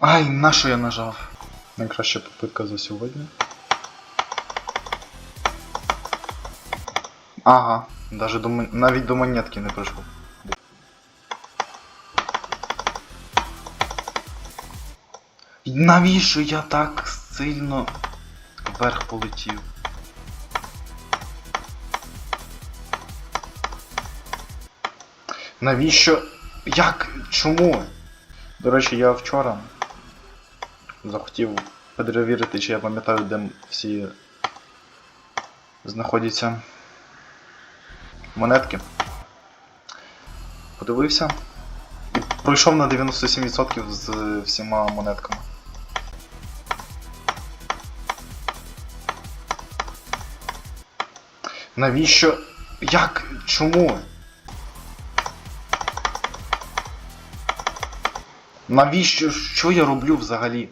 Ай, на що я нажав? Найкраща попитка за сьогодні. Ага, даже до, навіть до монетки не прийшов. Навіщо я так сильно вверх полетів? Навіщо? Як? Чому? До речі, я вчора захотів перевірити, чи я пам'ятаю, де всі знаходяться монетки. Подивився і пройшов на 97% з всіма монетками. Навіщо? Як? Чому? Навіщо? Що я роблю взагалі?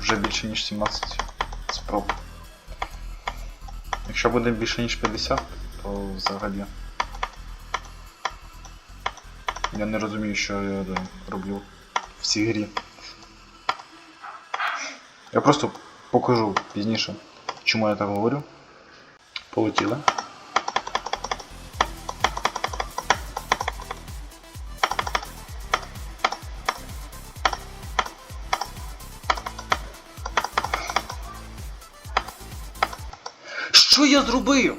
Вже більше ніж 17 спроб. Якщо буде більше ніж 50, то взагалі. Я не розумію, що я е, роблю в цій грі. Я просто покажу пізніше, чому я так говорю. Полетіли. Що я зробив?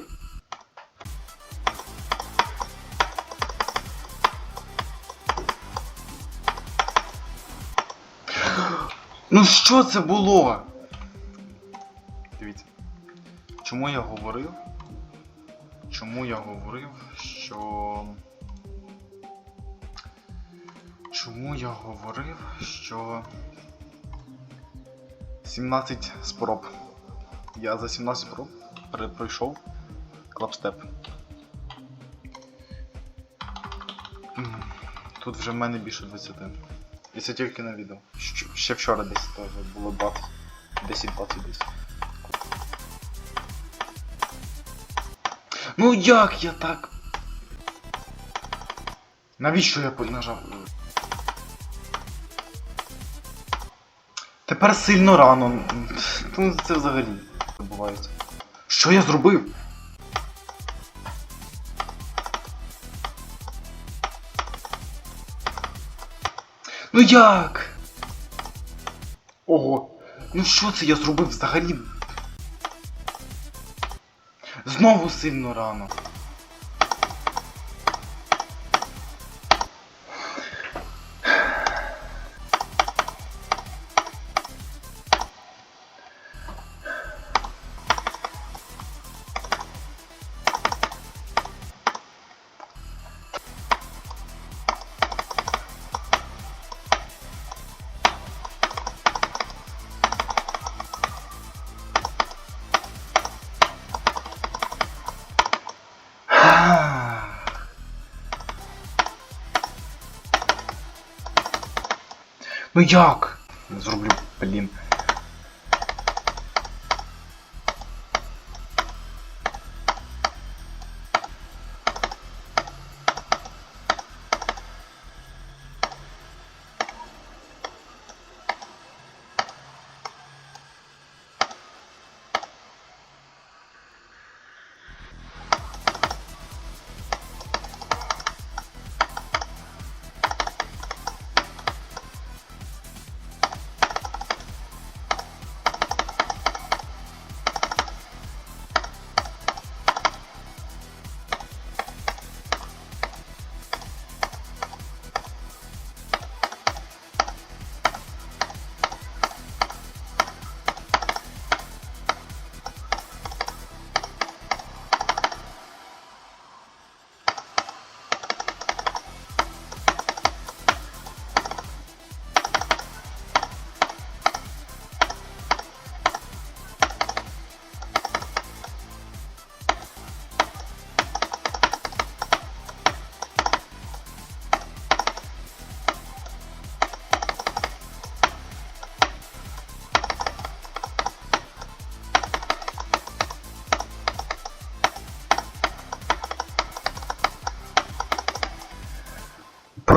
Ну що це було? Дивіться. Чому я говорив? Чому я говорив, що. Чому я говорив, що 17 спроб. Я за 17 спроб пройшов клапстеп. Тут вже в мене більше 20. І це тільки на відео. Ще вчора десь теж було 20. 10-20 десь. Ну як я так? Навіщо я нажав? Тепер сильно рано. Це взагалі відбувається. Що я зробив? Ну як? Ого. Ну що це я зробив взагалі? Знову сильно рано. Ну як? Зроблю, блін.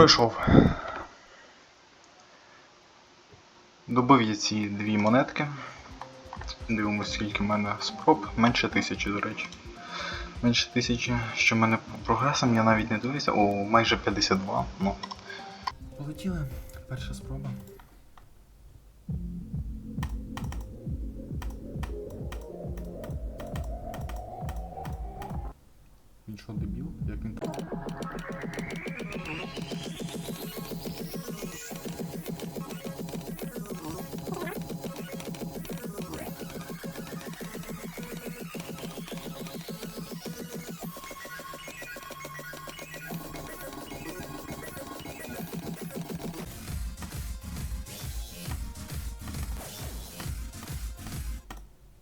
Пройшов. Добив я ці дві монетки. Дивимось, скільки в мене спроб. Менше тисячі, до речі. Менше тисячі. Що в мене по прогресам, я навіть не дивився. О, майже 52. Ну. Полетіли. Перша спроба. Він дебіл? Як він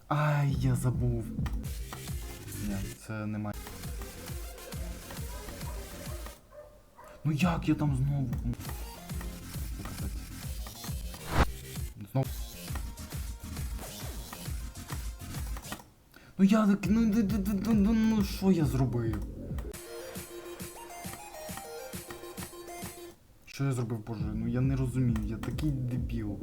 Ай, я забув. Ні, це немає. Ну як я там знову? Ну. Знову. Ну я так. Ну, д- д- д- ну, ну що я зробив? Що я зробив, боже? Ну я не розумію, я такий дебіл.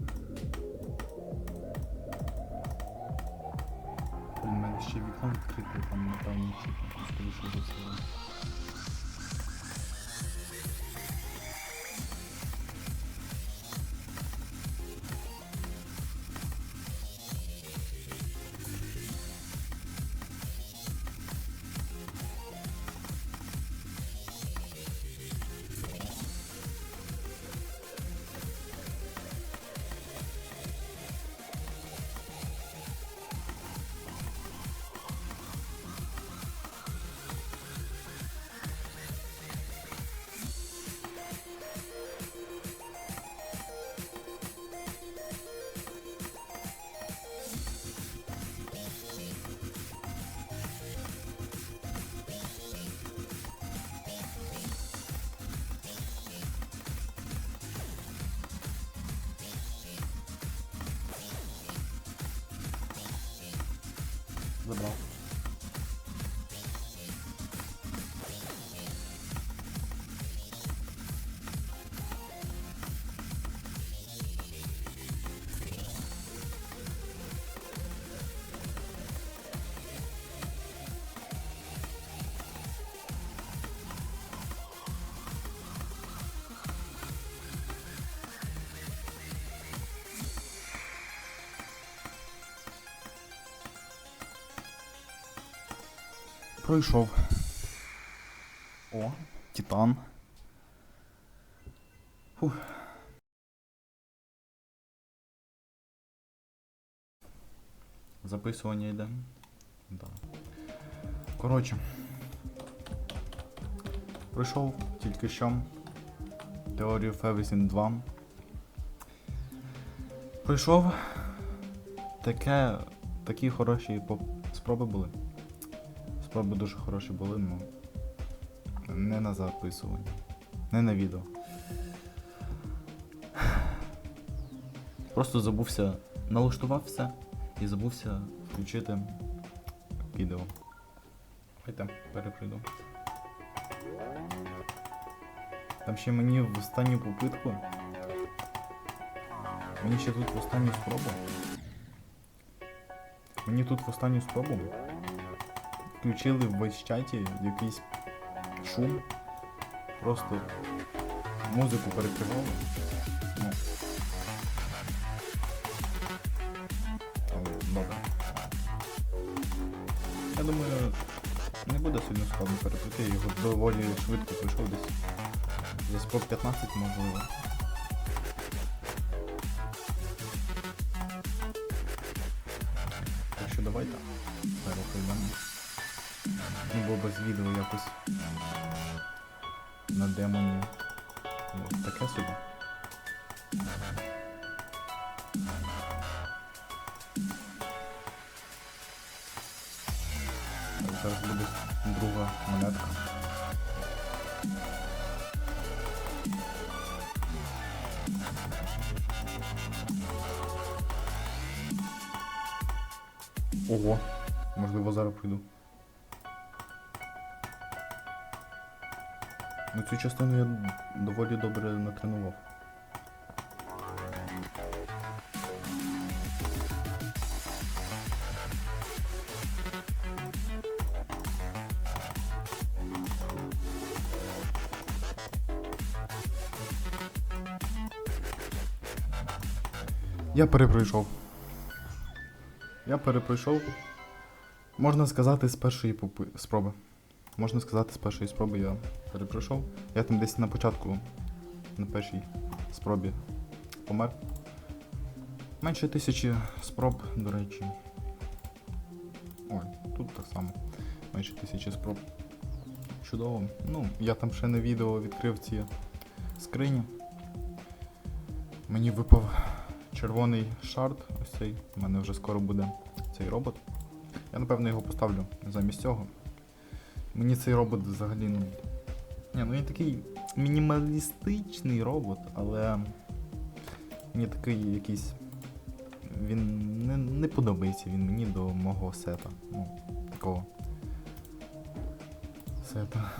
У мене ще вікно відкрите, там напевно чутно, скоріше за все. Забрав. Пройшов. О, Титан. Фух. Записування йде. Да. Коротше. Пройшов тільки що. Теорію Everything 2. Пройшов. Таке. Такі хороші поп- спроби були. Спроби дуже хороші були, ну. Не на записування. Не на відео. Просто забувся. Налаштував все і забувся включити відео. Давайте переприйду. Там ще мені в останню попитку. Мені ще тут в останню спробу. Мені тут в останню спробу включили в voice-чаті якийсь шум. Просто музику перекривали. Ну. Добре. Я думаю, не буде сильно складно перепити, його доволі швидко пройшов десь. За спроб 15 можливо. Бо без відео якось на демоні. Ну, таке собі. Зараз буде друга монетка. Ого, можливо зараз прийду. Ну цю частину я доволі добре натренував. Я перепройшов. Я перепройшов. Можна сказати, з першої попи- спроби. Можна сказати, з першої спроби я перепройшов. Я там десь на початку, на першій спробі помер. Менше тисячі спроб, до речі. Ой, тут так само. Менше тисячі спроб. Чудово. Ну, я там ще на відео відкрив ці скрині. Мені випав червоний шард, ось цей. У мене вже скоро буде цей робот. Я напевно його поставлю замість цього. Мені цей робот взагалі. Ну, ні, ну він такий мінімалістичний робот, але мені такий якийсь. Він не, не подобається він мені до мого сета. Ну, такого. Сета.